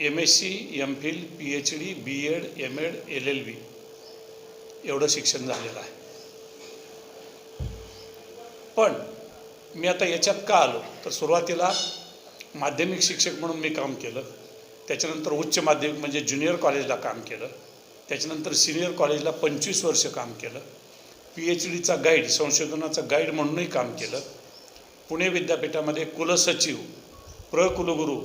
M S C M Phil P H D B Ed M Ed L L B एवढं शिक्षण झालेलं आहे. पण मी आता याच्यात का आलो? तर सुरुवातीला माध्यमिक शिक्षक म्हणून मी काम केलं. त्याच्यानंतर उच्च माध्यमिक म्हणजे ज्युनियर कॉलेजला काम केलं. त्याच्यानंतर सिनियर कॉलेजला पंचवीस वर्ष काम केलं. पी एच डीचा गाईड संशोधनाचा गाईड म्हणूनही काम केलं. पुणे विद्यापीठामध्ये कुलसचिव प्रकुलगुरू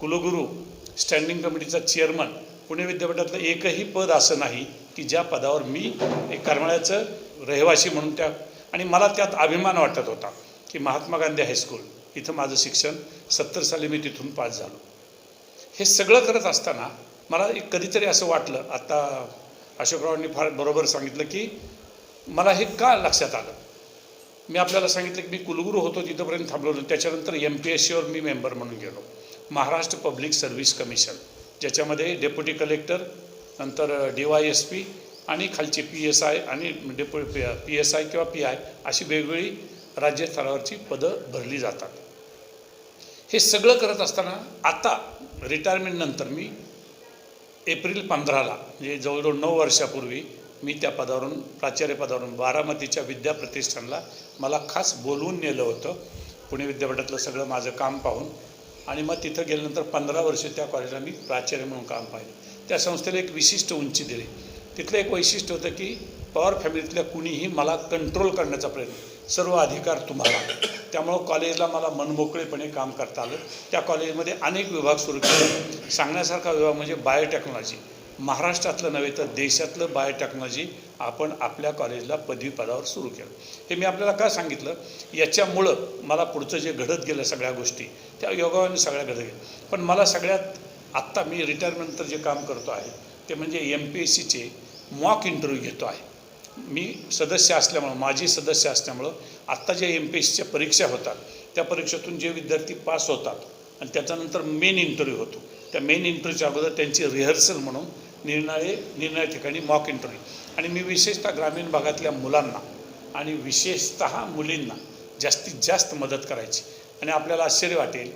कुलगुरू स्टँडिंग कमिटीचा चेअरमन पुणे विद्यापीठातलं एकही पद असं नाही की ज्या पदावर मी एक करमाळ्याचं रहिवासी म्हणून त्या आणि मला त्यात अभिमान वाटत होता की महात्मा गांधी हायस्कूल इथं माझं शिक्षण सत्तर साली मी तिथून पास झालो. हे सगळं करत असताना मला एक कधीतरी असं वाटलं आता अशोकरावांनी फार बरोबर सांगितलं की मला हे का लक्षात आलं? मी आपल्याला सांगितलं की मी कुलगुरू होतो तिथंपर्यंत थांबलो होतो त्याच्यानंतर एम पी एस सीवर मी मेंबर म्हणून गेलो. महाराष्ट्र पब्लिक सर्व्हिस कमिशन ज्याच्यामध्ये डेप्युटी कलेक्टर नंतर डी वाय एस पी आणि खालचे पी एस आय आणि डेप्यु पी एस आय किंवा पी आय अशी वेगवेगळी राज्यस्तरावरची पदं भरली जातात. हे सगळं करत असताना आता रिटायरमेंटनंतर मी एप्रिल पंधराला म्हणजे जवळजवळ नऊ वर्षापूर्वी मी त्या पदावरून प्राचार्य पदावरून बारामतीच्या विद्या प्रतिष्ठानला मला खास बोलवून नेलं होतं. पुणे विद्यापीठातलं सगळं माझं काम पाहून. आणि मग तिथं गेल्यानंतर पंधरा वर्ष त्या कॉलेजला मी प्राचार्य म्हणून काम पाहिलं. त्या संस्थेला एक विशिष्ट उंची दिली. तिथलं एक वैशिष्ट्य होतं की पॉवर फॅमिलीतल्या कुणीही मला कंट्रोल करण्याचा प्रयत्न सर्व अधिकार तुम्हाला. त्यामुळं कॉलेजला मला मनमोकळेपणे काम करता आलं. त्या कॉलेजमध्ये अनेक विभाग सुरू केले. सांगण्यासारखा विभाग म्हणजे बायोटेक्नॉलॉजी महाराष्ट्रातलं नव्हे तर देशातलं बायोटेक्नॉलॉजी आपण आपल्या कॉलेजला पदवी पदावर सुरू केलं. हे मी आपल्याला का सांगितलं? याच्यामुळं मला पुढचं जे घडत गेलं सगळ्या गोष्टी त्या योगाने सगळ्या घडत गेल्या. पण मला सगळ्यात आत्ता मी रिटायरमेंटनंतर जे काम करतो आहे ते म्हणजे एम पी एस सीचे मॉक इंटरव्ह्यू घेतो आहे. मी सदस्य असल्यामुळं माझी सदस्य असल्यामुळं आत्ता ज्या एम पी एस सीच्या परीक्षा होतात त्या परीक्षेतून जे विद्यार्थी पास होतात आणि त्याच्यानंतर मेन इंटरव्ह्यू होतो. त्या मेन इंटरव्ह्यूच्या अगोदर त्यांची रिहर्सल म्हणून निर्णय निर्णय ठिकाणी मॉक इंटरव्ह्यू आणि मी विशेषतः ग्रामीण भागातल्या मुलांना आणि विशेषतः मुलींना जास्तीत जास्त मदत करायची. आणि आपल्याला आश्चर्य वाटेल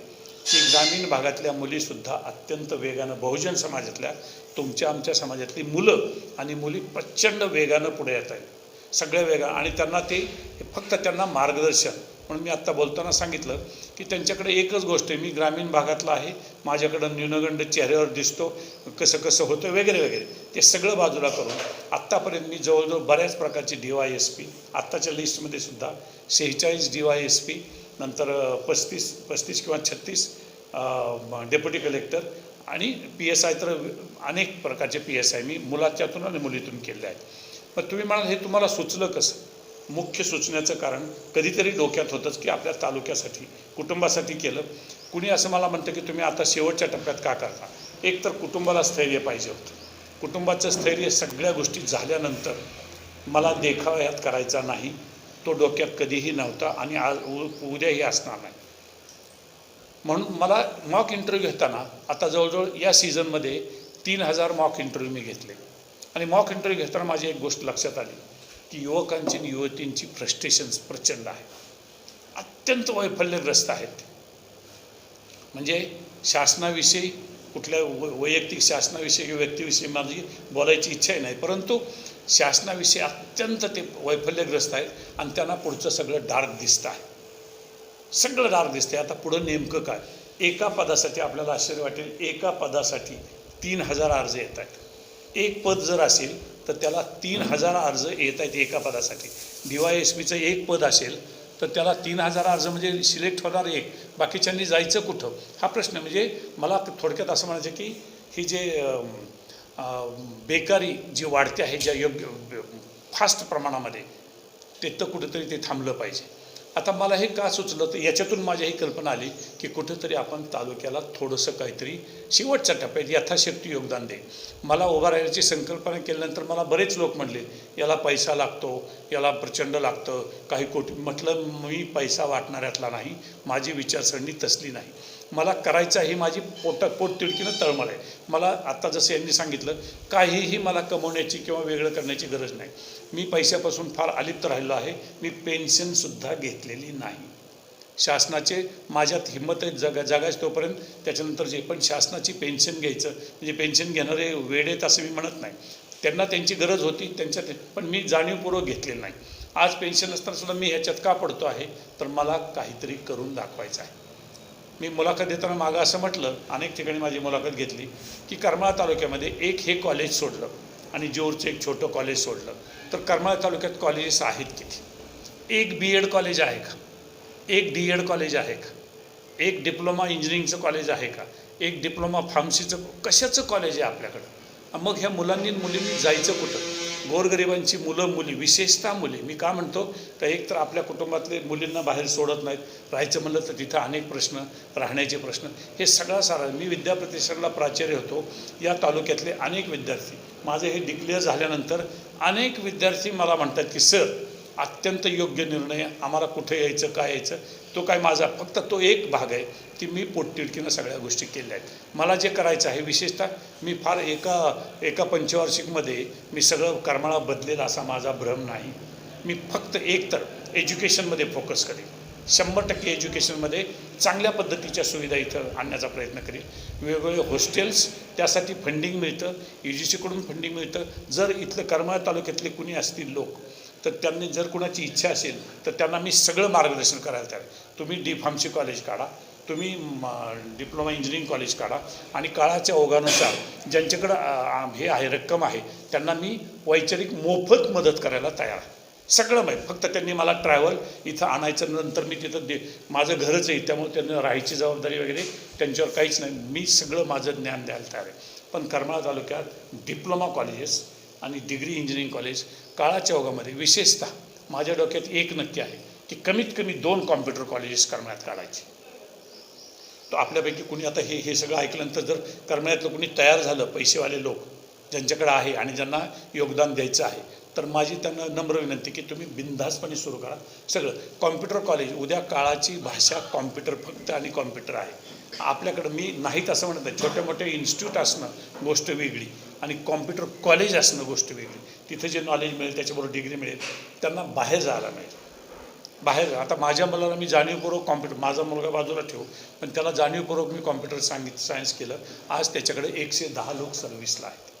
की ग्रामीण भागातल्या मुलीसुद्धा अत्यंत वेगानं बहुजन समाजातल्या तुमच्या आमच्या समाजातली मुलं आणि मुली प्रचंड वेगानं पुढे येत आहेत. सगळ्या वेगा आणि त्यांना ते फक्त त्यांना मार्गदर्शन. म्हणून मी आत्ता बोलताना सांगितलं की त्यांच्याकडे एकच गोष्ट आहे मी ग्रामीण भागातला आहे माझ्याकडं न्यूनगंड चेहऱ्यावर दिसतो कसं कसं होतं वगैरे वगैरे ते सगळं बाजूला करून आत्तापर्यंत मी जवळजवळ बऱ्याच प्रकारची डी वाय एस पी आत्ताच्या लिस्टमध्ये सुद्धा शेहेचाळीस डी वाय एस पी नंतर पस्तीस पस्तीस किंवा छत्तीस डेप्युटी कलेक्टर आणि पी एस आय तर अनेक प्रकारचे पी एस आय मी मुलाच्यातून आणि मुलीतून केले आहेत. पण तुम्ही म्हणाल हे तुम्हाला सुचलं कसं? मुख्य सुचण्याचं कारण कधीतरी डोक्यात होतंच की आपल्या तालुक्यासाठी कुटुंबासाठी केलं. कुणी असं मला म्हणतं की तुम्ही आता शेवटच्या टप्प्यात का करता? एक तर कुटुंबाला स्थैर्य पाहिजे होतं. कुटुंबाचं स्थैर्य सगळ्या गोष्टी झाल्यानंतर मला देखाव्यात करायचा नाही. तो डोक्यात कधीही नव्हता आणि आज उ- उद्याही असणार नाही. म्हणून मला मॉक इंटरव्ह्यू घेताना आता जवळजवळ या सीझनमध्ये तीन हजार मॉक इंटरव्ह्यू मी घेतले. आणि मॉक इंटरव्ह्यू घेताना माझी एक गोष्ट लक्षात आली. की युवकांची आणि युवतींची फ्रस्ट्रेशन्स प्रचंड आहे. अत्यंत वैफल्यग्रस्त आहेत म्हणजे शासनाविषयी कुठल्या वैयक्तिक शासनाविषयी किंवा व्यक्तीविषयी माझी बोलायची इच्छाही नाही परंतु शासनाविषयी अत्यंत ते वैफल्यग्रस्त आहेत आणि त्यांना पुढचं सगळं डार्क दिसतं आहे. सगळं डार्क दिसते आता पुढं नेमकं काय? एका पदासाठी आपल्याला आश्चर्य वाटेल. एका पदासाठी तीन हजार अर्ज येत आहेत. एक पद जर असेल तर त्याला तीन हजार अर्ज येत आहेत एका पदासाठी. डी वाय एस पीचं एक पद असेल तर त्याला तीन हजार अर्ज म्हणजे सिलेक्ट होणार एक. बाकीच्यांनी जायचं कुठं? हा प्रश्न म्हणजे मला थोडक्यात असं म्हणायचं की ही जे बेकारी जी वाढते आहे ज्या योग्य फास्ट प्रमाणामध्ये ते तर कुठंतरी ते थांबलं पाहिजे. आता मला हे का सुचलं? तर याच्यातून माझ्या ही कल्पना आली की कुठंतरी आपण तालुक्याला थोडंसं काहीतरी शेवटच्या टप्प्यात यथाशक्ती योगदान दे. मला उभा राहण्याची संकल्पना केल्यानंतर मला बरेच लोक म्हणले याला पैसा लागतो याला प्रचंड लागतं काही कोटी म्हटलं मी पैसा वाटणाऱ्यातला नाही माझी विचारसरणी तसली नाही. मला करायचं ही माझी पोटा पोट तिडकीनं तळमळ आहे. मला आत्ता जसं यांनी सांगितलं काहीही मला कमवण्याची किंवा वेगळं करण्याची गरज नाही. मी पैशापासून फार अलिप्त राहिलो आहे. मी पेन्शनसुद्धा घेतलेली नाही. शासनाचे माझ्यात हिंमत आहे जगा जगायच तोपर्यंत. त्याच्यानंतर जे पण शासनाची पेन्शन घ्यायचं म्हणजे पेन्शन घेणारे वेळ आहेत असं मी म्हणत नाही. त्यांना त्यांची गरज होती त्यांच्या पण मी जाणीवपूर्वक घेतले नाही. आज पेन्शन असतानासुद्धा मी ह्याच्यात का पडतो आहे? तर मला काहीतरी करून दाखवायचं आहे. मी मुलाखत देताना मागं असं म्हटलं अनेक ठिकाणी माझी मुलाखत घेतली की करमाळा तालुक्यामध्ये एक हे कॉलेज सोडलं आणि जोरचं एक छोटं कॉलेज सोडलं. तर करमाळा तालुक्यात कॉलेजेस आहेत किती एक बी एड कॉलेज आहे का? एक डी एड कॉलेज आहे का? एक डिप्लोमा इंजिनिअरिंगचं कॉलेज आहे का? एक डिप्लोमा फार्मसीचं कशाचं कॉलेज आहे आपल्याकडं? मग ह्या मुलांनी मुलींनी जायचं कुठं? गोरगरिबांची मुलं मुली विशेषतः मुली. मी का म्हणतो? का एक तर आपल्या कुटुंबातले मुलींना बाहेर सोडत नाहीत. राहायचं म्हणलं तर तिथं अनेक प्रश्न राहण्याचे प्रश्न. हे सगळा सारा मी विद्याप्रतिष्ठानला प्राचार्य होतो. या तालुक्यातले अनेक विद्यार्थी. माझं हे डिक्लेअर झाल्यानंतर अनेक विद्यार्थी मला म्हणतात की सर अत्यंत योग्य निर्णय आम्हाला कुठे यायचं काय यायचं? तो काय माझा फक्त तो एक भाग आहे की मी पोटतिडकीनं सगळ्या गोष्टी केल्या आहेत. मला जे करायचं आहे विशेषतः मी फार एका एका पंचवार्षिकमध्ये मी सगळं करमाळा बदलेल असा माझा भ्रम नाही. मी फक्त एकतर एज्युकेशनमध्ये फोकस करेन. शंभर टक्के एज्युकेशनमध्ये चांगल्या पद्धतीच्या सुविधा इथं आणण्याचा प्रयत्न करेन. वेगवेगळे हॉस्टेल्स त्यासाठी फंडिंग मिळतं. यू जी सीकडून फंडिंग मिळतं. जर इथलं करमाळा तालुक्यातले कुणी असतील लोक तर त्यांनी जर कुणाची इच्छा असेल तर त्यांना मी सगळं मार्गदर्शन करायला तयार तुम्ही डी फार्मसी कॉलेज काढा. तुम्ही म- डिप्लोमा इंजिनिअरिंग कॉलेज काढा. आणि काळाच्या ओघानुसार ज्यांच्याकडं हे आहे रक्कम आहे त्यांना मी वैचारिक मोफत मदत करायला तयार आहे. सगळं माहीत. फक्त त्यांनी मला ट्रॅव्हल इथं आणायचं नंतर मी तिथं दे माझं घरच आहे त्यामुळे त्यांना राहायची जबाबदारी वगैरे त्यांच्यावर काहीच नाही. मी सगळं माझं ज्ञान द्यायला तयार आहे. पण करमाळा तालुक्यात डिप्लोमा कॉलेजेस आणि डिग्री इंजिनिअरिंग कॉलेज काळाच्या ओघामध्ये विशेषतः माझ्या डोक्यात एक नक्की आहे की कमीत कमी दोन कॉम्प्युटर कॉलेजेस करमाळ्यात काढायचे. तर आपल्यापैकी कुणी आता हे हे सगळं ऐकल्यानंतर जर करमाळ्यातलं कुणी तयार झालं पैसेवाले लोक ज्यांच्याकडे आहे आणि ज्यांना योगदान द्यायचं आहे तर माझी त्यांना नम्र विनंती की तुम्ही बिनधास्तपणे सुरू करा. सगळं. कॉम्प्युटर कॉलेज उद्या काळाची भाषा कॉम्प्युटर फक्त आणि कॉम्प्युटर आहे. आपल्याकडं मी नाहीत असं म्हणत नाही. छोटे मोठे इन्स्टिट्यूट असणं गोष्ट वेगळी आणि कॉम्प्युटर कॉलेज असणं गोष्ट वेगळी. तिथे जे नॉलेज मिळेल त्याच्याबरोबर डिग्री मिळेल त्यांना बाहेर जायला मिळेल. बाहेर आता माझ्या मुलाला मी जाणीवपूर्वक कॉम्प्युटर माझा मुलगा बाजूला ठेवू पण त्याला जाणीवपूर्वक मी कॉम्प्युटर सांगित सायन्स केलं. आज त्याच्याकडे एकशे दहा लोक सर्व्हिसला आहेत.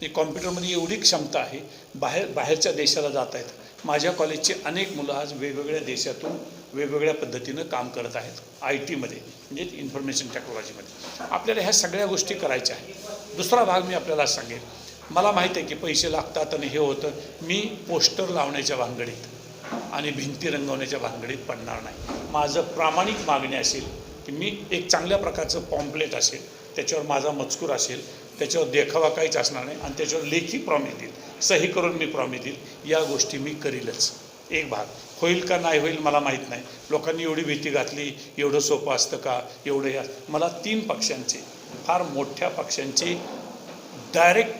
ही कॉम्प्युटरमध्ये एवढी क्षमता आहे बाहेर बाहेरच्या देशाला जात आहेत माझ्या कॉलेजचे अनेक मुलं आज वेगवेगळ्या देशातून वेगवेगळ्या पद्धतीनं काम करत आहेत आय टीमध्ये म्हणजे इन्फॉर्मेशन टेक्नॉलॉजीमध्ये आपल्याला ह्या सगळ्या गोष्टी करायच्या आहेत. दुसरा भाग मी आपल्याला सांगेन. मला माहीत आहे की पैसे लागतात आणि हे होतं. मी पोस्टर लावण्याच्या भानगडीत आणि भिंती रंगवण्याच्या भानगडीत पडणार नाही. माझं प्रामाणिक मागणी असेल की मी एक चांगल्या प्रकारचं पॉम्पलेट असेल त्याच्यावर माझा मजकूर असेल त्याच्यावर देखावा काहीच असणार नाही. आणि त्याच्यावर लेखी प्रॉमिस देईल. सही करून मी प्रॉमिस देईल. या गोष्टी मी करीलच. एक भाग. होईल का नाही होईल मला माहीत नाही. लोकांनी एवढी भीती घातली एवढं सोपं असतं का? एवढं या. मला तीन पक्षांचे फार मोठ्या पक्षांचे डायरेक्ट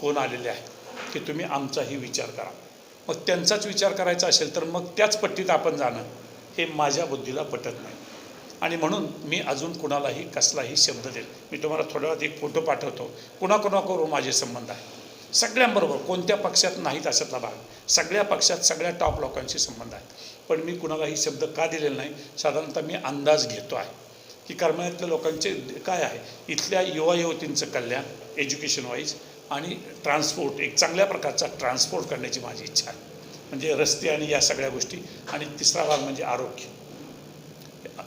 फोन आलेले आहेत. की तुम्ही आमचाही विचार करा. मग त्यांचाच विचार करायचा असेल तर मग त्याच पट्टीत आपण जाणं हे माझ्या बुद्धीला पटत नाही. आणि म्हणून मी अजून कुणालाही कसलाही शब्द देईल मी तुम्हाला थोड्या वेळात एक फोटो पाठवतो. कुणाकुणाकडून माझे संबंध आहे सगळ्यांबरोबर कोणत्या पक्षात नाहीत अशातला भाग सगळ्या पक्षात सगळ्या टॉप लोकांशी संबंध आहेत. पण मी कुणालाही शब्द का दिलेला नाही? साधारणतः मी अंदाज घेतो आहे. की करमाळ्यातल्या लोकांचे काय आहे? इथल्या युवा युवतींचं कल्याण एज्युकेशन वाईज आणि ट्रान्सपोर्ट एक चांगल्या प्रकारचा ट्रान्सपोर्ट करण्याची माझी इच्छा आहे. म्हणजे रस्ते आणि या सगळ्या गोष्टी आणि तिसरा भाग म्हणजे आरोग्य.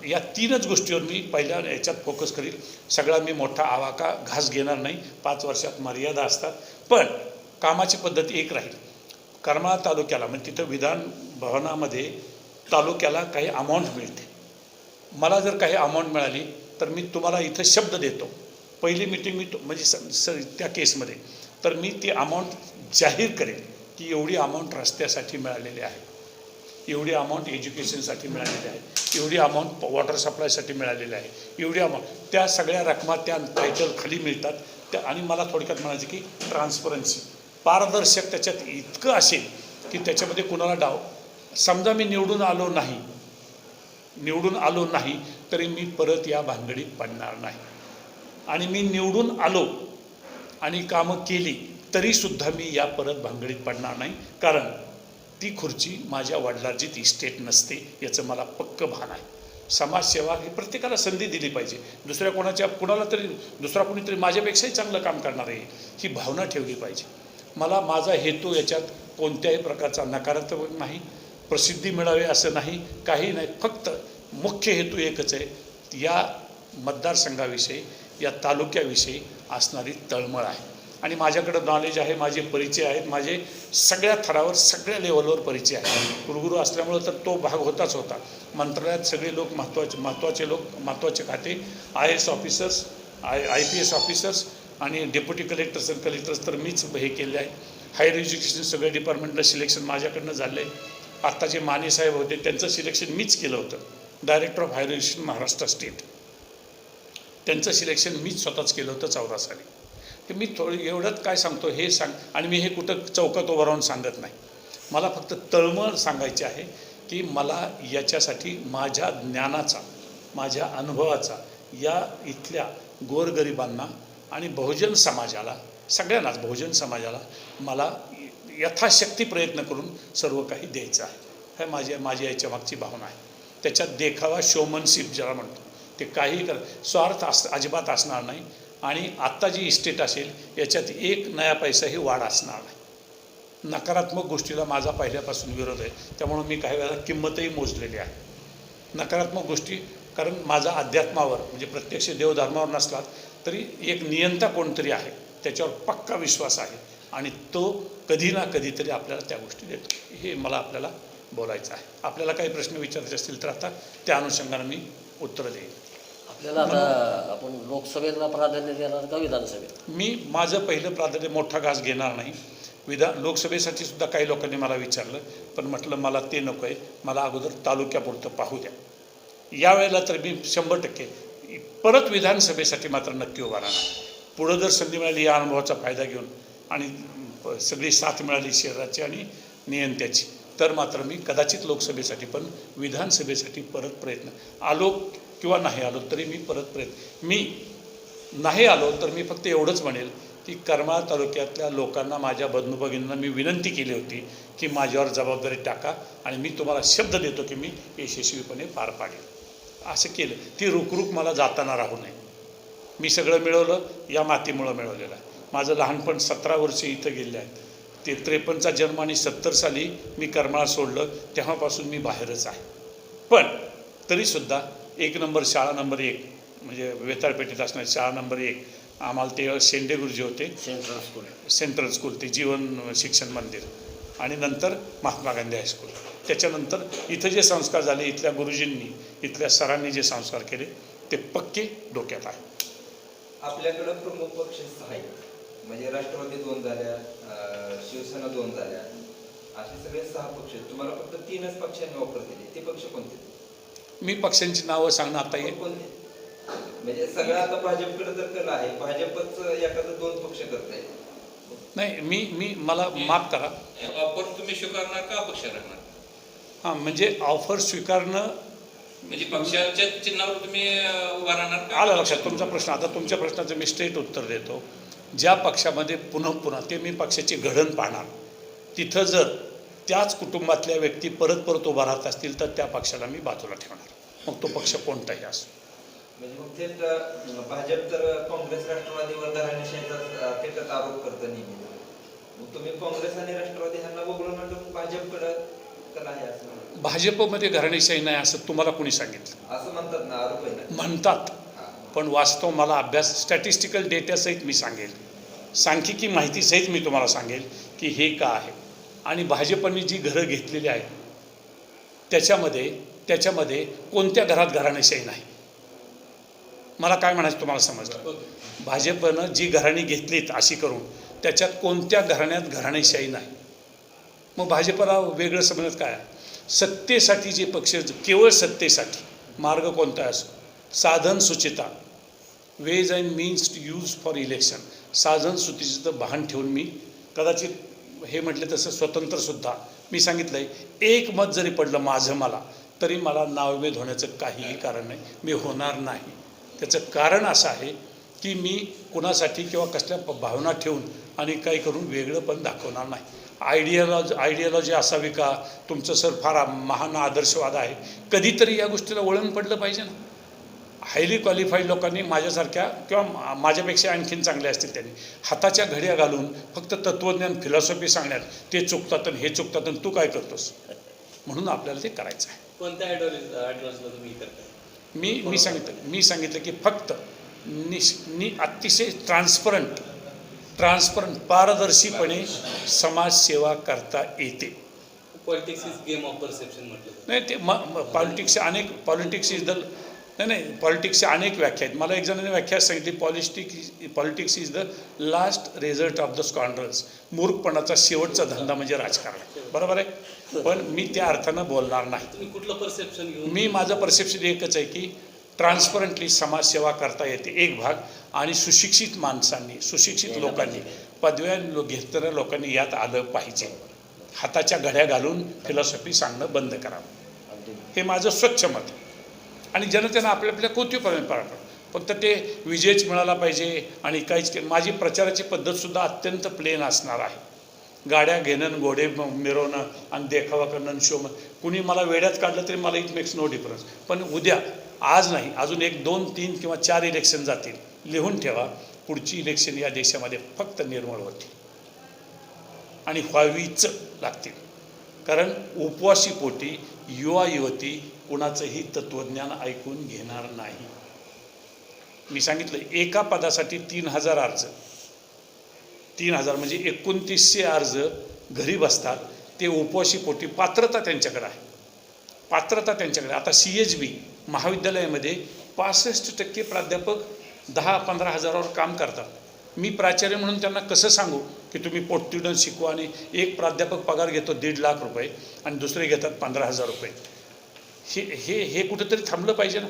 या तीनच गोष्टीवर मी पहिल्या याच्यात फोकस करील. सगळा मी मोठा आवाका घास घेणार नाही. पाच वर्षात मर्यादा असतात. पण कामाची पद्धती एक राहील. करमाळा तालुक्याला म्हणजे तिथं विधान भवनामध्ये तालुक्याला काही अमाऊंट मिळते. मला जर काही अमाऊंट मिळाली तर मी तुम्हाला इथं शब्द देतो. पहिली मिटिंग मी तो- म्हणजे स स त्या केसमध्ये तर मी ती अमाऊंट जाहीर करेन की एवढी अमाऊंट रस्त्यासाठी मिळालेली आहे. एवढी अमाऊंट एज्युकेशनसाठी मिळालेली आहे. एवढी अमाऊंट वॉटर सप्लायसाठी मिळालेली आहे. एवढी अमाऊंट त्या सगळ्या रकमा त्या टायटल खाली मिळतात. त्या आणि मला थोडक्यात म्हणायचं की ट्रान्सपरन्सी पारदर्शक त्याच्यात इतकं असेल की त्याच्यामध्ये कुणाला डाव समजा मी निवडून आलो नाही. निवडून आलो नाही तरी मी परत या भानगडीत पडणार नाही. आणि मी निवडून आलो आणि कामं केली तरीसुद्धा मी या परत भानगडीत पडणार नाही. कारण ती खुर्ची माझ्या वडिलांची इस्टेट नसते याचं मला पक्क भान आहे. समाजसेवा ही प्रत्येकाला संधी दिली पाहिजे. दुसऱ्या कोणाच्या कुणाला तरी दुसरा कोणीतरी माझ्यापेक्षाही चांगलं काम करणार आहे ही भावना ठेवली पाहिजे. मला माझा हेतू याच्यात कोणत्याही प्रकारचा नकारात्मक नाही प्रसिद्धी मिळावी असं नाही काही नाही फक्त मुख्य हेतू एकच आहे या मतदारसंघाविषयी या तालुक्याविषयी असणारी तळमळ आहे. आणि माझ्याकडं नॉलेज आहे माझे परिचय आहेत माझे सगळ्या थरावर सगळ्या लेवलवर परिचय आहे. कुलगुरू असल्यामुळं तर तो भाग होताच होता. मंत्रालयात सगळे लोक महत्त्वाचे महत्त्वाचे लोक महत्त्वाचे खाते I S officers I I P S officers आणि डेप्युटी कलेक्टर्स आणि कलेक्टर्स तर मीच हे केले आहे. हायर एज्युकेशन सगळ्या डिपार्टमेंटला सिलेक्शन माझ्याकडनं झालं आहे आत्ताचे माने साहेब होते त्यांचं सिलेक्शन मीच केलं होतं. Director of higher education Maharashtra state त्यांचं सिलेक्शन मीच स्वतःच केलं होतं चौदा साली. की मी थोडं एवढंच काय सांगतो हे सांग आणि मी हे कुठं चौकात उभं राहून सांगत नाही. मला फक्त तळमळ सांगायची आहे की मला याच्यासाठी माझ्या ज्ञानाचा माझ्या अनुभवाचा या इथल्या गोरगरिबांना आणि बहुजन समाजाला सगळ्यांनाच बहुजन समाजाला मला यथाशक्ती प्रयत्न करून सर्व काही द्यायचं आहे. हे माझ्या माझ्या याच्या मागची भावना आहे. त्याच्यात देखावा शोमनशिप ज्याला म्हणतो ते काही कर. स्वार्थ अस अजिबात असणार नाही. आणि आत्ता जी इस्टेट असेल याच्यात एक नया पैसाही वाढ असणार नकारात्मक गोष्टीला माझा पहिल्यापासून विरोध आहे. त्यामुळं मी काही वेळेला किंमतही मोजलेली आहे. नकारात्मक गोष्टी कारण माझा अध्यात्मावर म्हणजे प्रत्यक्ष देवधर्मावर नसला तरी एक नियंता कोणतरी आहे त्याच्यावर पक्का विश्वास आहे. आणि तो कधी ना कधीतरी आपल्याला त्या गोष्टी देतो. हे मला आपल्याला बोलायचं आहे. आपल्याला काही प्रश्न विचारायचे असतील तर आता त्या अनुषंगानं मी उत्तरं देईन. आपल्याला आता आपण लोकसभेला प्राधान्य देणार का विधानसभेत मी माझं पहिलं प्राधान्य मोठा घास घेणार नाही. विधान लोकसभेसाठी सुद्धा काही लोकांनी मला विचारलं पण म्हटलं मला ते नको आहे मला अगोदर तालुक्यापुरतं पाहू द्या. यावेळेला तर मी शंभर टक्के परत विधानसभेसाठी मात्र नक्की उभा राहणार. पुढं जर संधी मिळाली या अनुभवाचा फायदा घेऊन आणि प- सगळी साथ मिळाली शहराची आणि नियंत्याची तर मात्र मी कदाचित लोकसभेसाठी पण विधानसभेसाठी परत प्रयत्न. आलोक किंवा नाही आलो तरी मी परत प्रयत्न मी नाही आलो तर मी फक्त एवढंच म्हणेल की करमाळ तालुक्यातल्या लोकांना माझ्या बंधुभगिनींना मी विनंती केली होती की माझ्यावर जबाबदारी टाका आणि मी तुम्हाला शब्द देतो की मी यशस्वीपणे पार पाडेल. असं केलं. ती रुकरुक मला जाताना राहू नये. मी सगळं मिळवलं या मातीमुळं मिळवलेलं आहे. माझं लहानपण सतरा वर्षे इथं गेले आहेत. ते त्रेपन्नचा जन्म आणि सत्तर साली मी करमाळा सोडलं तेव्हापासून मी बाहेरच आहे. पण तरीसुद्धा एक नंबर शाळा नंबर एक. म्हणजे वेताळपेठेत असणारी शाळा नंबर एक. आम्हाला ते शेंडे गुरुजी होते. Central school. सेंट्रल स्कूल ते जीवन शिक्षण मंदिर. आणि नंतर महात्मा गांधी हायस्कूल त्याच्यानंतर इथं जे संस्कार झाले इथल्या गुरुजींनी इथल्या सरांनी जे संस्कार केले ते पक्के डोक्यात आहे. आपल्याकडं प्रमुख पक्ष सहा आहेत म्हणजे राष्ट्रवादी दोन झाल्या शिवसेना दोन झाल्या. असे सगळे सहा पक्ष आहेत. तुम्हाला फक्त तीनच पक्षांनी ऑफर दिली ते पक्ष कोणते? मी पक्षांची नावं सांगणं आता येईल म्हणजे सगळं आता भाजपकडे जर कला आहे. भाजपच एखादं दोन पक्ष करत आहे नाही मी मी मला माफ करा. ऑफर तुम्ही स्वीकारणार का अपक्ष राहणार हां म्हणजे ऑफर स्वीकारणं म्हणजे पक्षाच्या चिन्हावर तुम्ही उभा राहणार का? आलं लक्षात तुमचा प्रश्न. आता तुमच्या प्रश्नाचं मी स्ट्रेट उत्तर देतो. ज्या पक्षामध्ये पुन्हा पुन्हा ते मी पक्षाची घडण पाहणार. तिथं जर त्याच कुटुंबातल्या व्यक्ती परत परत उभा राहत असतील तर त्या पक्षाला मी बाजूला ठेवणार. मग तो पक्ष कोणताही असो. म्हणजे भाजप तर काँग्रेस राष्ट्रवादीवर घराणेशाहीचा थेटच आरोप करतं नेहमी. मग तुम्ही काँग्रेस आणि राष्ट्रवादी ह्यांना वगळून भाजपकडं. भाजपमध्ये घराणेशाही नाही असं तुम्हाला कोणी सांगितलं? असं म्हणतात ना आरोप म्हणतात. पण वास्तव मला अभ्यास स्टॅटिस्टिकल डेटासहित मी सांगेल. सांख्यिकी माहितीसहित मी तुम्हाला सांगेल की हे का आहे. आणि भाजपने जी घरं घेतलेली आहेत त्याच्यामध्ये त्याच्यामध्ये कोणत्या घरात घराणेशाही नाही. मला काय म्हणायचं तुम्हाला समजलं? भाजपनं जी घराणी घेतलीत अशी करून त्याच्यात कोणत्या घराण्यात घराणेशाही नाही. मग भाजपला वेगळं समजत काय? सत्तेसाठी जे पक्ष केवळ सत्तेसाठी मार्ग कोणता असो? साधन Suchita. Ways and means to use for election साधन सुचितेचं भान ठेवून मी कदाचित हे म्हटलं तसं स्वतंत्रसुद्धा मी सांगितलं आहे एक मत जरी पडलं माझं मला तरी मला नावमेद होण्याचं काहीही कारण नाही. मी होणार नाही. त्याचं कारण असं आहे की मी कुणासाठी किंवा कसल्या भावना ठेवून आणि काही करून वेगळं पण दाखवणार नाही. आयडियालॉजी आयडियालॉजी असावी का? तुमचं सर फार महान आदर्शवाद आहे. कधीतरी या गोष्टीला वळण पडलं पाहिजे ना. हायली क्वालिफाईड लोकांनी माझ्यासारख्या किंवा मा- माझ्यापेक्षा आणखीन चांगले असतील त्यांनी. हाताच्या घड्या घालून फक्त तत्त्वज्ञान फिलॉसॉफी सांगण्यात ते चुकतात आणि हे चुकतात आणि तू काय करतोस? म्हणून आपल्याला ते करायचं आहे. कोणत्या आयडिओलॉजीला तुम्ही मी मी सांगितलं मी सांगितलं की फक्त निश नि अतिशय ट्रान्सपरंट ट्रान्सपरंट पारदर्शीपणे समाजसेवा करता येते. Politics is game of perception म्हटलं. नाही ते म पॉलिटिक्सचे अनेक पॉलिटिक्स इज द नाही नाही पॉलिटिक्सच्या अनेक व्याख्या आहेत. मला एक जणांनी व्याख्या सांगितली politics politics is the last result of the scoundrels मूर्खपणाचा शेवटचा धंदा म्हणजे राजकारण. बरोबर आहे? पण मी त्या अर्थानं बोलणार नाही. तुम्ही कुठलं परसेप्शन घेऊन? मी माझं परसेप्शन एकच आहे की ट्रान्सपरंटली समाजसेवा करता येते एक भाग आणि सुशिक्षित माणसांनी सुशिक्षित लोकांनी पदव्या लो घेतणाऱ्या लोकांनी यात आलं पाहिजे. हाताच्या घड्या घालून फिलॉसॉफी सांगणं बंद करावं. हे माझं स्वच्छ मत आहे. आणि जनतेनं आपल्या आपल्या कौतुकपर्यंत पाळलं फक्त ते विजयच मिळाला पाहिजे आणि काहीच माझी प्रचाराची पद्धतसुद्धा अत्यंत प्लेन असणार आहे. गाड्या घेणं घोडे मिरवणं आणि देखावा करणं शो कुणी मला वेड्यात काढलं तरी मला इट मेक्स नो डिफरन्स पण उद्या आज नाही अजून एक दोन तीन किंवा चार इलेक्शन जातील. लिहून ठेवा पुढची इलेक्शन या देशामध्ये फक्त निर्मळ होतील. आणि व्हावीच लागतील. कारण उपवासी पोटी युवा युवती कुणाचंही तत्त्वज्ञान ऐकून घेणार नाही. मी सांगितलं एका पदासाठी तीन हजार अर्ज. तीन हजार म्हणजे एकोणतीसशे अर्ज घरी बसतात. ते उपवाशी पोटी पात्रता त्यांच्याकडे आहे. पात्रता त्यांच्याकडे आता सी एच बी महाविद्यालयामध्ये पासष्ट टक्के प्राध्यापक दहा पंधरा हजारावर काम करतात. मी प्राचार्य म्हणून त्यांना कसं सांगू की तुम्ही पोटतिडून शिकवा आणि एक प्राध्यापक पगार घेतो दीड लाख रुपये आणि दुसरे घेतात पंधरा हजार रुपये. हे हे हे कुठंतरी थांबलं पाहिजे ना.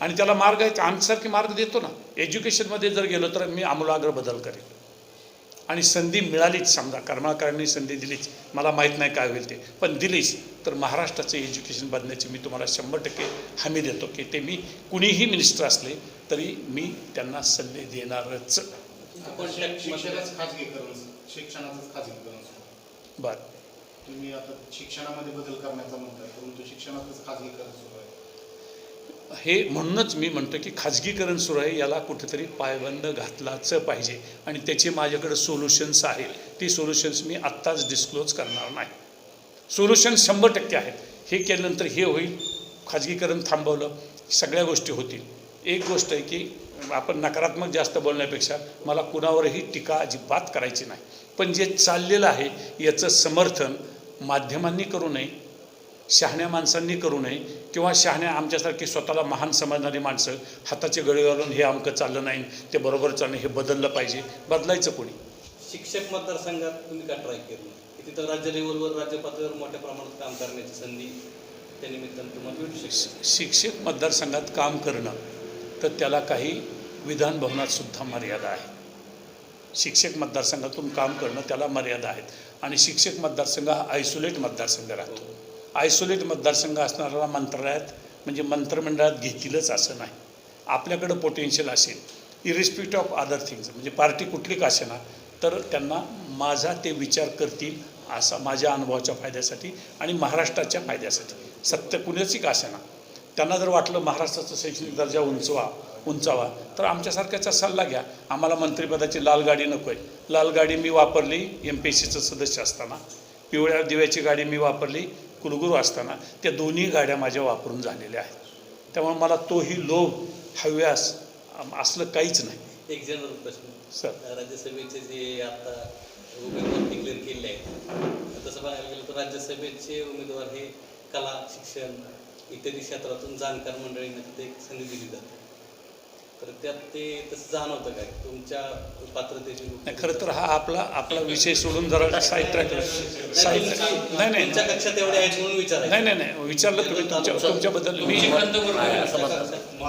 आणि त्याला मार्ग आहे आमच्यासारखे मार्ग देतो ना. एज्युकेशनमध्ये जर गेलो तर मी आमूलाग्र बदल करेन. आणि संधी मिळालीच समजा. कर्मकारांनी संधी दिलीच. मला माहीत नाही काय होईल ते. पण दिलीच. तर महाराष्ट्राचं एज्युकेशन बदलण्याची मी तुम्हाला शंभर टक्के हमी देतो की ते मी कुणीही मिनिस्टर असले तरी मी त्यांना सल्ले देणारच. बरं. तुम्ही आता शिक्षणामध्ये बदल करण्याचा म्हणताय परंतु शिक्षणातच खाजगीकरण सुरू आहे. हे म्हणूनच मी म्हणतो की खाजगीकरण सुरू आहे याला कुठेतरी पायबंद घातलाच पाहिजे. आणि त्याचे माझ्याकडे सोल्युशन्स आहेत. ती सोल्युशन्स मी आत्ताच डिस्क्लोज करणार नाही. सोल्युशन शंभर टक्के आहेत. हे केल्यानंतर हे होईल. खाजगीकरण थांबवलं. सगळ्या गोष्टी होतील. एक गोष्ट आहे की आपण नकारात्मक जास्त बोलण्यापेक्षा मला कुणावरही टीका अजिबात करायची नाही. पण जे चाललेलं आहे याचं समर्थन माध्यमांनी करू नये. शहाण्या माणसांनी करू नये किंवा शहाण्या आमच्यासारखी स्वतःला महान समजणारी माणसं हाताचे गळे घालून हे अमकं चाललं नाही ते बरोबर चाललं हे बदललं पाहिजे. बदलायचं कोणी? शिक्षक मतदारसंघात तुम्ही का ट्राय केलं तिथं राज्य लेवलवर राज्य पातळीवर मोठ्या प्रमाणात काम करण्याची संधी त्या निमित्तानं तुम्हाला भेटू शकते. शि- शिक्षक मतदारसंघात काम करणं तर त्याला काही विधान भवनात सुद्धा मर्यादा आहे शिक्षक मतदारसंघातून काम करणं त्याला मर्यादा आहेत. आणि शिक्षक मतदारसंघ हा आयसोलेट मतदारसंघ राहतो. आयसोलेट मतदारसंघ असणाऱ्याला मंत्रालयात म्हणजे मंत्रिमंडळात घेतीलच असं नाही. आपल्याकडं पोटेन्शियल असेल. इरिस्पेक्ट ऑफ अदर थिंग्स म्हणजे पार्टी कुठली का असेना तर त्यांना माझा ते विचार करतील असा माझ्या अनुभवाच्या फायद्यासाठी आणि महाराष्ट्राच्या फायद्यासाठी. सत्य कुणाची का असेना? त्यांना जर वाटलं महाराष्ट्राचा शैक्षणिक दर्जा उंचवा उंचावा तर आमच्यासारख्याचा सल्ला घ्या. आम्हाला मंत्रिपदाची लाल गाडी नको आहे लाल गाडी मी वापरली एम पी एस सीचं सदस्य असताना. पिवळ्या दिव्याची गाडी मी वापरली कुलगुरू असताना त्या दोन्ही गाड्या माझ्या वापरून झालेल्या आहेत. त्यामुळे मला तोही लोभ हव्यास असलं काहीच नाही. एक जनरल प्रश्न. सर. राज्यसभेचे जे आता उमेदवार डिक्लेअर केले आहेत तसं बघायला गेलं तर राज्यसभेचे उमेदवार हे कला शिक्षण इत्यादी क्षेत्रातून जाणकार मंडळींना तिथे एक संधी दिली जाते. तर त्यात ते तसं जाणवतं काय? तुमच्या पात्रतेची खरं तर हा आपला आपला विषय सोडून जरा साईड ट्रॅक साईड नाही नाही तुमच्या कक्षात एवढे आहेत म्हणून विचारायचं. नाही नाही नाही. विचारलं तुम्ही तुमच्या तुमच्याबद्दल मी नाही,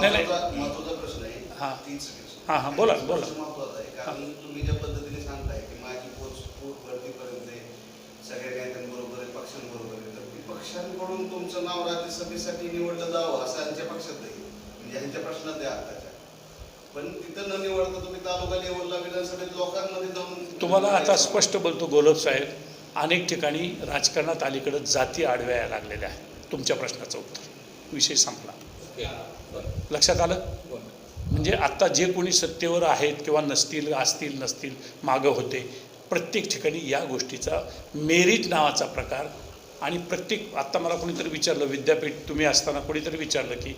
नाही. हा. हां हां बोला बोला. तुम्ही ज्या पद्धतीने सांगताय की माझी पोच पोट भरतीपर्यंत आहे, सगळ्या नेत्यांबरोबर आहे पक्षांबरोबर आहे. तर ती पक्षांकडून तुमचं नाव राज्यसभेसाठी निवडलं जावं असं यांच्या आहे म्हणजे ह्यांच्या प्रश्नात आहे आताच्या पण तिथं न निवडता तुम्ही तालुका लेवलला विधानसभेत लोकांमध्ये जाऊन तुम्हाला आता स्पष्ट बोलतो गोलब साहेब अनेक ठिकाणी राजकारणात अलीकडं जाती आडव्या लागलेल्या आहेत. तुमच्या प्रश्नाचं उत्तर. विषय संपला. लक्षात आलं? म्हणजे आत्ता जे कोणी सत्तेवर आहेत किंवा नसतील असतील नसतील मागं होते प्रत्येक ठिकाणी या गोष्टीचा मेरिट नावाचा प्रकार आणि प्रत्येक आत्ता मला कोणीतरी विचारलं विद्यापीठ तुम्ही असताना कोणीतरी विचारलं की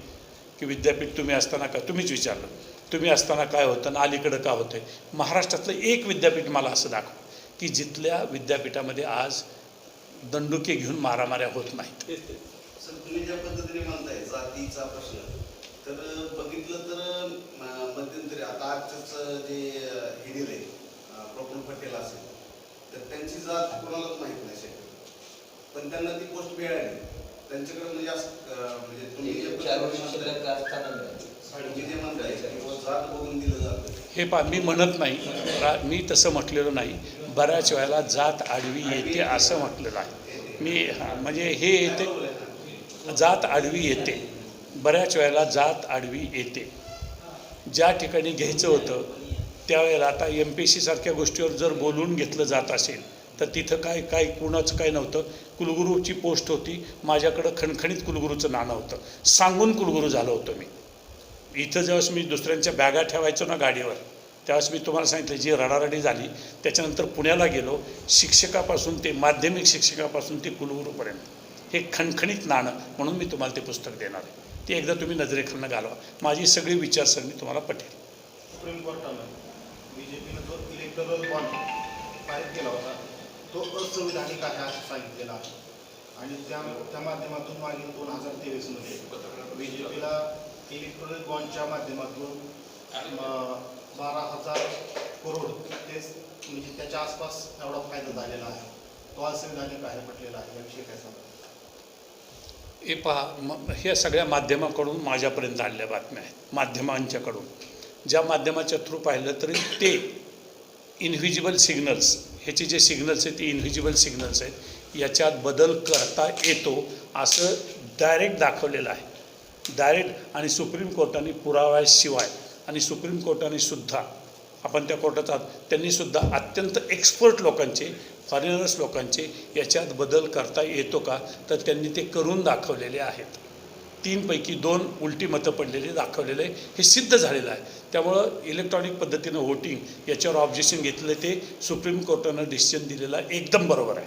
की विद्यापीठ तुम्ही असताना का? तुम्हीच विचारलं. तुम्ही असताना काय होतं आणि अलीकडं का होतं महाराष्ट्रातलं एक विद्यापीठ मला असं दाखव की जिथल्या विद्यापीठामध्ये आज दंडुके घेऊन मारामाऱ्या होत नाहीत. तुम्ही ज्या पद्धतीने म्हणताय जातीचा प्रश्न तर बघितलं तर मध्यंतरी आता आजच जे हे दिले प्रफुल्ल पटेल असेल तर त्यांची जात कोणालाच माहीत नाही शक्य पण त्यांना ती पोस्ट मिळाली. त्यांच्याकडे म्हणजे म्हणजे तुम्ही हे पा मी म्हणत नाही मी तसं म्हटलेलं नाही. बऱ्याच वेळेला जात आडवी येते असं म्हटलेलं आहे. मी म्हणजे हे येते. जात आडवी येते. बऱ्याच वेळेला जात आडवी येते. ज्या ठिकाणी घ्यायचं होतं त्यावेळेला आता एम पी एस सीसारख्या गोष्टीवर जर बोलून घेतलं जात असेल तर तिथं काय काय कुणाचं काय नव्हतं. कुलगुरूची पोस्ट होती. माझ्याकडं खणखणीत कुलगुरूचं नाणं होतं. सांगून कुलगुरू झालं होतं मी. इथं जेव्हाच मी दुसऱ्यांच्या बॅगा ठेवायचो ना गाडीवर त्यावेळेस मी तुम्हाला सांगितलं जी रडारडी झाली त्याच्यानंतर पुण्याला गेलो शिक्षकापासून ते माध्यमिक शिक्षकापासून ते कुलगुरूपर्यंत. हे खणखणीत नाणं म्हणून मी तुम्हाला ते पुस्तक देणार आहे. ते एकदा तुम्ही नजरेखालनं घालवा. माझी सगळी विचारसरणी तुम्हाला पटेल. सुप्रीम कोर्टानं बी जे पीनं जो इलेक्टरल बॉन्ड पारित केला होता तो असंविधानिक आहे असं सांगितलेलं आहे. आणि त्या त्या माध्यमातून मागील दोन हजार तेवीसमध्ये बी जे पीला इलेक्ट्रॉनिक बॉन्डच्या माध्यमातून बारा हजार करोड तेच म्हणजे त्याच्या आसपास एवढा फायदा झालेला आहे. तो असंविधानिक आहे म्हटलेला आहे याविषयी काय सांगा हे पहा ह्या सगळ्या माध्यमाकडून माझ्यापर्यंत आणल्या बातम्या आहेत माध्यमांच्याकडून. ज्या माध्यमाच्या थ्रू पाहिलं तरी ते इनव्हिजिबल सिग्नल्स ह्याचे जे सिग्नल्स आहेत ते इनव्हिजिबल सिग्नल्स आहेत याच्यात बदल करता येतो असं डायरेक्ट दाखवलेलं आहे. डायरेक्ट आणि सुप्रीम कोर्टाने पुराव्याशिवाय आणि सुप्रीम कोर्टाने सुद्धा आपण त्या कोर्टात आहात त्यांनीसुद्धा अत्यंत एक्सपर्ट लोकांचे फॉरेनर्स लोकांचे याच्यात बदल करता येतो का? तर त्यांनी ते करून दाखवलेले आहेत. तीनपैकी दोन उलटी मतं पडलेली दाखवलेले हे सिद्ध झालेलं आहे. त्यामुळं इलेक्ट्रॉनिक पद्धतीनं वोटिंग याच्यावर ऑब्जेक्शन घेतलं ते सुप्रीम कोर्टानं डिसिजन दिलेला एकदम बरोबर आहे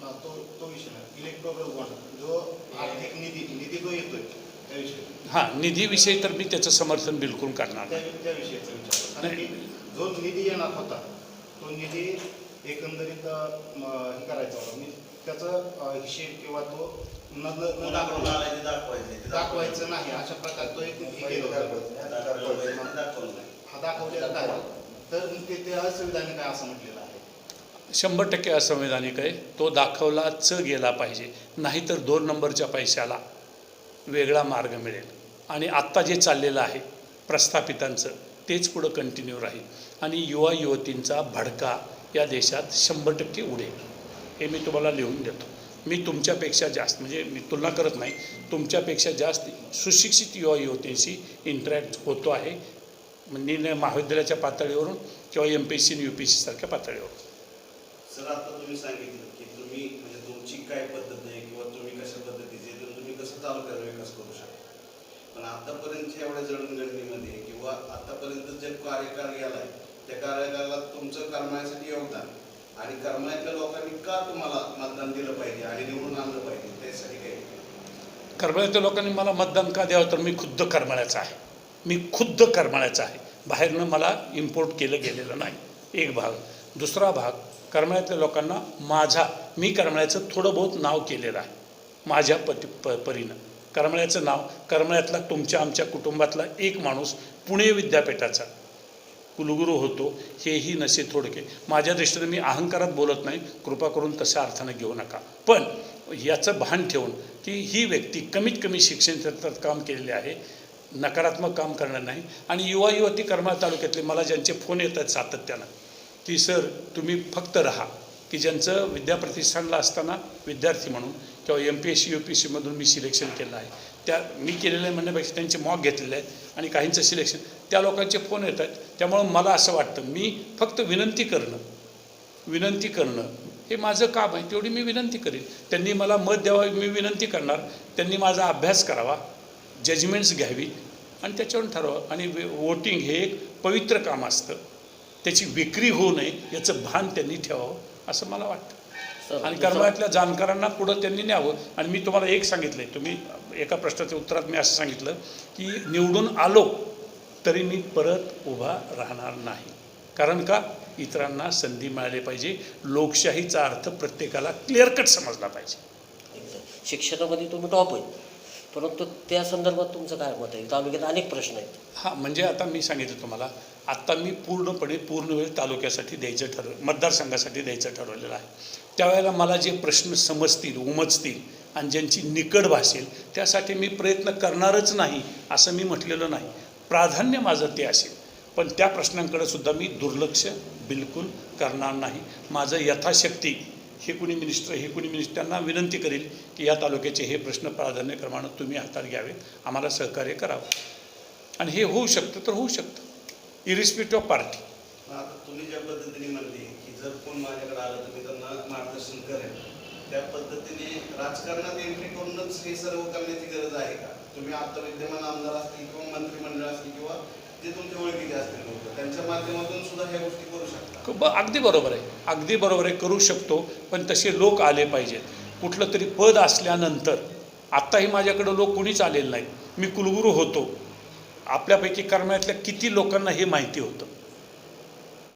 ना, तो तो विषय नाही इलेक्ट्रॉनिक बॉन्ड जो आर्थिक निधी निधी जो येतोय त्याविषयी हां निधीविषयी तर मी त्याचं समर्थन बिलकुल करणार त्या नाही जो निधी येणार होता तो निधी एकंदरीत हे करायचा होता. त्याचं हिशेब किंवा तो दाखवायचं. नाही. अशा प्रकारे तो एक हे हा दाखवलेला नाही. तर ते ते असंविधानिक आहे असं म्हटलेलं आहे. शंभर टक्के असंवैधानिक आहे. तो दाखवलाच गेला पाहिजे. नाहीतर दोन नंबरच्या पैशाला वेगळा मार्ग मिळेल. आणि आत्ता जे चाललेलं आहे प्रस्थापितांचं तेच पुढं कंटिन्यू राहील. आणि युवा युवतींचा भडका या देशात शंभर टक्के उडेल. हे मी तुम्हाला लिहून देतो. मी तुमच्यापेक्षा जास्त म्हणजे मी तुलना करत नाही तुमच्यापेक्षा जास्त सुशिक्षित युवा युवतींशी इंटरॅक्ट होतो आहे. निर्णय महाविद्यालयाच्या पातळीवरून किंवा एम पी एस सी आणि यू पी एस सीसारख्या पातळीवरून. सर आता तुम्ही सांगितलं की तुम्ही म्हणजे तुमची काय पद्धत आहे किंवा तुम्ही कशा पद्धतीची तुम्ही कसं चालू करावे? आतापर्यंतच्या एवढ्या जडणघडणीमध्ये किंवा आतापर्यंत जे कार्यकाळ गेलाय त्या कार्यकाळात तुमचं करमायसाठी योगदान. आणि करमायतल्या लोकांनी का तुम्हाला मतदान दिलं पाहिजे आणि निवडून आणलं पाहिजे त्यासाठी काही करमाळ्याच्या लोकांनी मला मतदान का द्यावं? तर मी खुद्द करमाळ्याचा आहे. मी खुद्द करमाळ्याचा आहे. बाहेरनं मला इम्पोर्ट केलं गेलेलं नाही. एक भाग. दुसरा भाग करमाळ्यातल्या लोकांना माझा मी करमाळ्याचं थोडं बहुत नाव केलेलं आहे. माझ्या पती प परीनं. करमळ्याचं नाव करमळ्यातला तुमच्या आमच्या कुटुंबातला एक माणूस पुणे विद्यापीठाचा. कुलगुरू होतो हेही नसे थोडके. माझ्या दृष्टीने मी अहंकारात बोलत नाही कृपा करून तशा अर्थानं घेऊ नका. पण याचं भान ठेवून की ही व्यक्ती कमीत कमी शिक्षण क्षेत्रात काम केलेले आहे नकारात्मक काम करणार नाही. आणि युवा युवती करमाळ तालुक्यातले मला ज्यांचे फोन येतात सातत्यानं की सर तुम्ही फक्त राहा. की ज्यांचं विद्याप्रतिष्ठानला असताना विद्यार्थी म्हणून किंवा M P S C U P सीमधून मी सिलेक्शन केलं आहे. त्या मी केलेलं आहे म्हणण्यापेक्षा त्यांचे मॉक घेतलेले आहेत आणि काहींचं सिलेक्शन त्या लोकांचे फोन येत आहेत. त्यामुळं मला असं वाटतं मी फक्त विनंती करणं विनंती करणं हे माझं काम आहे. तेवढी मी विनंती करीन. त्यांनी मला मत द्यावं मी विनंती करणार. त्यांनी माझा अभ्यास करावा जजमेंट्स घ्यावी आणि त्याच्यावर ठरवावं. आणि वोटिंग हे एक पवित्र काम असतं. त्याची विक्री होऊ नये याचं भान त्यांनी ठेवावं असं मला वाटतं. आणि कर्मातल्या जाणकारांना पुढं त्यांनी न्यावं. आणि मी तुम्हाला एक सांगितलं आहे तुम्ही एका प्रश्नाच्या उत्तरात मी असं सांगितलं की निवडून आलो तरी मी परत उभा राहणार नाही. कारण का? इतरांना संधी मिळाली पाहिजे. लोकशाहीचा अर्थ प्रत्येकाला क्लिअर कट समजला पाहिजे. शिक्षणामध्ये तुम्ही टॉप आहे परंतु त्या संदर्भात तुमचं काय मत आहे? तालुक्यात अनेक प्रश्न आहेत. हां म्हणजे आता मी सांगितलं तुम्हाला आत्ता मी पूर्णपणे पूर्ण वेळ तालुक्यासाठी द्यायचं ठरव मतदारसंघासाठी द्यायचं ठरवलेलं आहे. त्यावेळेला मला जे प्रश्न समजतील उमजतील आणि ज्यांची निकड भासेल त्यासाठी मी प्रयत्न करणारच नाही असं मी म्हटलेलं नाही. प्राधान्य माझं ते असेल. पण त्या प्रश्नांकडे सुद्धा मी दुर्लक्ष बिलकुल करणार नाही. माझं यथाशक्ती हे कुणी मिनिस्टर हे कुणी मिनिस्टरांना विनंती करेल की या तालुक्याचे हे प्रश्न प्राधान्यक्रमानं तुम्ही हातात घ्यावेत. आम्हाला सहकार्य करावं. आणि हे होऊ शकतं तर होऊ शकतं. इरिस्पेक्टिव्ह ऑफ पार्टी तुम्ही ज्या पद्धतीने म्हणले की जर कोण माझ्याकडे आलं तर मी त्यांना मार्गदर्शन करेल. त्या पद्धतीने राजकारणात एंट्री करूनच हे सर्व करण्याची गरज आहे का? तुम्ही आता विद्यमान आमदार असतील किंवा मंत्रिमंडळ असतील किंवा जे तुमच्या ओळखीचे असतील लोक त्यांच्या माध्यमातून सुद्धा ह्या गोष्टी करू शकता. ब अगदी बरोबर आहे. अगदी बरोबर आहे. करू शकतो पण तसे लोक आले पाहिजेत. कुठलं तरी पद असल्यानंतर आत्ताही माझ्याकडं लोक कुणीच आलेले नाहीत. मी कुलगुरू होतो. आपल्यापैकी कर्मातल्या किती लोकांना हे माहिती होतं.